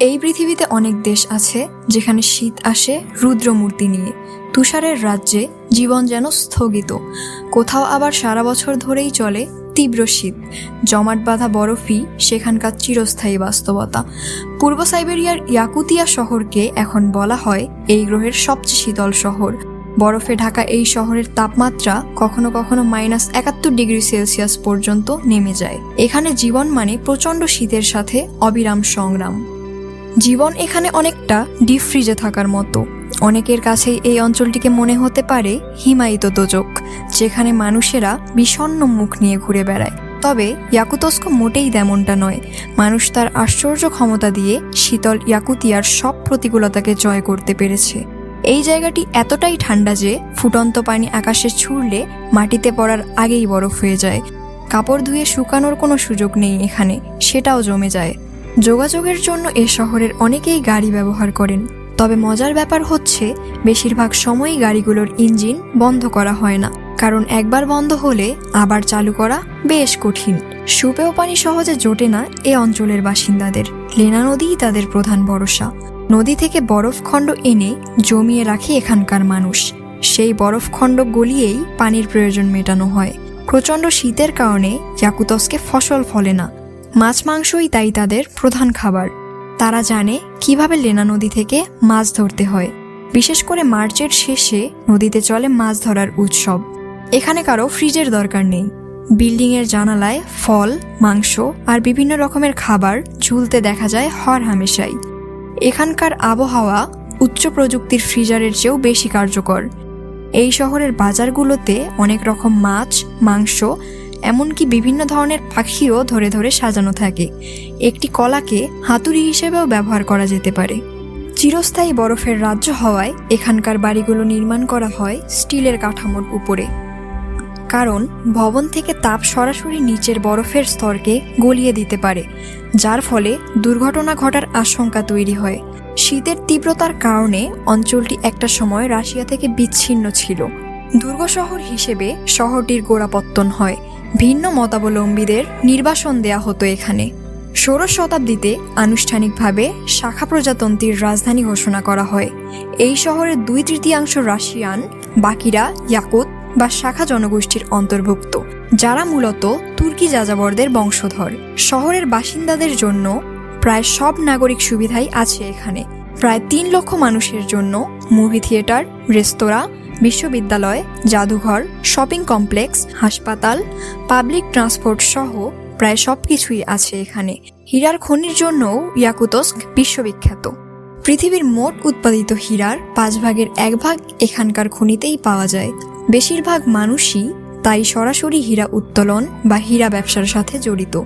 এই পৃথিবীতে অনেক দেশ আছে যেখানে শীত আসে রুদ্রমূর্তি নিয়ে। তুষারের রাজ্যে জীবন যেন স্থগিত। কোথাও আবার সারা বছর ধরেই চলে তীব্র শীত। জমাট বাঁধা বরফই সেখানকার চিরস্থায়ী বাস্তবতা। পূর্ব সাইবেরিয়ার ইয়াকুতিয়া শহরকে এখন বলা হয় এই গ্রহের সবচেয়ে শীতল শহর। বরফে ঢাকা এই শহরের তাপমাত্রা কখনো কখনো মাইনাস একাত্তর ডিগ্রি সেলসিয়াস পর্যন্ত নেমে যায়। এখানে জীবন মানে প্রচণ্ড শীতের সাথে অবিরাম সংগ্রাম। জীবন এখানে অনেকটা ডিপ ফ্রিজে থাকার মতো। অনেকের কাছেই এই অঞ্চলটিকে মনে হতে পারে হিমায়িত দোজক, যেখানে মানুষেরা বিষণ্ণ মুখ নিয়ে ঘুরে বেড়ায়। তবে ইয়াকুতস্ক মোটেই তেমনটা নয়। মানুষ তার আশ্চর্য ক্ষমতা দিয়ে শীতল ইয়াকুতিয়ার সব প্রতিকূলতাকে জয় করতে পেরেছে। এই জায়গাটি এতটাই ঠান্ডা যে ফুটন্ত পানি আকাশে ছুঁড়লে মাটিতে পড়ার আগেই বরফ হয়ে যায়। কাপড় ধুয়ে শুকানোর কোনো সুযোগ নেই এখানে, সেটাও জমে যায়। যোগাযোগের জন্য এ শহরের অনেকেই গাড়ি ব্যবহার করেন। তবে মজার ব্যাপার হচ্ছে, বেশিরভাগ সময়ই গাড়িগুলোর ইঞ্জিন বন্ধ করা হয় না। কারণ একবার বন্ধ হলে আবার চালু করা বেশ কঠিন। সুপেয় পানি সহজে জোটে না এ অঞ্চলের বাসিন্দাদের। লেনা নদীই তাদের প্রধান ভরসা। নদী থেকে বরফখণ্ড এনে জমিয়ে রাখে এখানকার মানুষ। সেই বরফখণ্ড গলিয়েই পানির প্রয়োজন মেটানো হয়। প্রচণ্ড শীতের কারণে ইয়াকুতসকে ফসল ফলে না। মাছ মাংসই তাই তাদের প্রধান খাবার। তারা জানে কীভাবে লেনা নদী থেকে মাছ ধরতে হয়। বিশেষ করে মার্চের শেষে নদীতে চলে মাছ ধরার উৎসব। এখানে কারও ফ্রিজের দরকার নেই। বিল্ডিংয়ের জানালায় ফল, মাংস আর বিভিন্ন রকমের খাবার ঝুলতে দেখা যায় হর হামেশাই। এখানকার আবহাওয়া উচ্চ প্রযুক্তির ফ্রিজারের চেয়েও বেশি কার্যকর। এই শহরের বাজারগুলোতে অনেক রকম মাছ, মাংস এমনকি বিভিন্ন ধরনের পাখিও ধরে ধরে সাজানো থাকে। একটি কলাকে হাতুড়ি হিসেবেও ব্যবহার করা যেতে পারে। চিরস্থায়ী বরফের রাজ্য হওয়ায় এখানকার বাড়িগুলো নির্মাণ করা হয় স্টিলের কাঠামোর উপরে। কারণ ভবন থেকে তাপ সরাসরি নিচের বরফের স্তরকে গলিয়ে দিতে পারে, যার ফলে দুর্ঘটনা ঘটার আশঙ্কা তৈরি হয়। শীতের তীব্রতার কারণে অঞ্চলটি একটা সময় রাশিয়া থেকে বিচ্ছিন্ন ছিল। দুর্গ শহর হিসেবে শহরটির গোড়াপত্তন হয়। ভিন্ন মতাবলম্বীদের নির্বাসন দেয়া হতো এখানে। ষোড়শ শতাব্দীতে আনুষ্ঠানিকভাবে শাখা প্রজাতন্ত্রীর রাজধানী ঘোষণা করা হয়। এই শহরের দুই তৃতীয়াংশ রাশিয়ান, বাকিরা ইয়াকুত বা শাখা জনগোষ্ঠীর অন্তর্ভুক্ত, যারা মূলত তুর্কি যাযাবরদের বংশধর। শহরের বাসিন্দাদের জন্য প্রায় সব নাগরিক সুবিধাই আছে এখানে। প্রায় তিন লক্ষ মানুষের জন্য মুভি থিয়েটার, রেস্তোরাঁ বিশ্ববিদ্যালয়, জাদুঘর, শপিং কমপ্লেক্স, হাসপাতাল, পাবলিক ট্রান্সপোর্ট সহ প্রায় সব কিছুই আছে এখানে। হীরার খনির জন্যও ইয়াকুতস্ক বিশ্ববিখ্যাত। পৃথিবীর মোট উৎপাদিত হীরার পাঁচ ভাগের এক ভাগ এখানকার খনিতেই পাওয়া যায়। বেশিরভাগ মানুষই তাই সরাসরি হীরা উত্তোলন বা হীরা ব্যবসার সাথে জড়িত।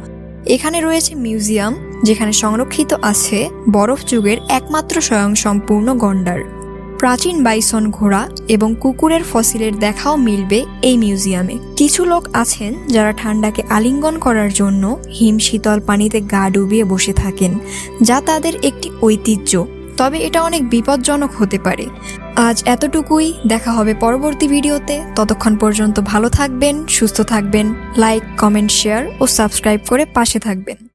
এখানে রয়েছে মিউজিয়াম, যেখানে সংরক্ষিত আছে বরফ যুগের একমাত্র স্বয়ংসম্পূর্ণ গন্ডার। প্রাচীন বাইসন ঘোড়া এবং কুকুরের ফসিলের দেখাও মিলবে এই মিউজিয়ামে। কিছু লোক আছেন যারা ঠান্ডাকে আলিঙ্গন করার জন্য হিম শীতল পানিতে গা ডুবিয়ে বসে থাকেন, যা তাদের একটি ঐতিহ্য। তবে এটা অনেক বিপজ্জনক হতে পারে। আজ এতটুকুই, দেখা হবে পরবর্তী ভিডিওতে। ততক্ষণ পর্যন্ত ভালো থাকবেন, সুস্থ থাকবেন, লাইক, কমেন্ট, শেয়ার ও সাবস্ক্রাইব করে পাশে থাকবেন।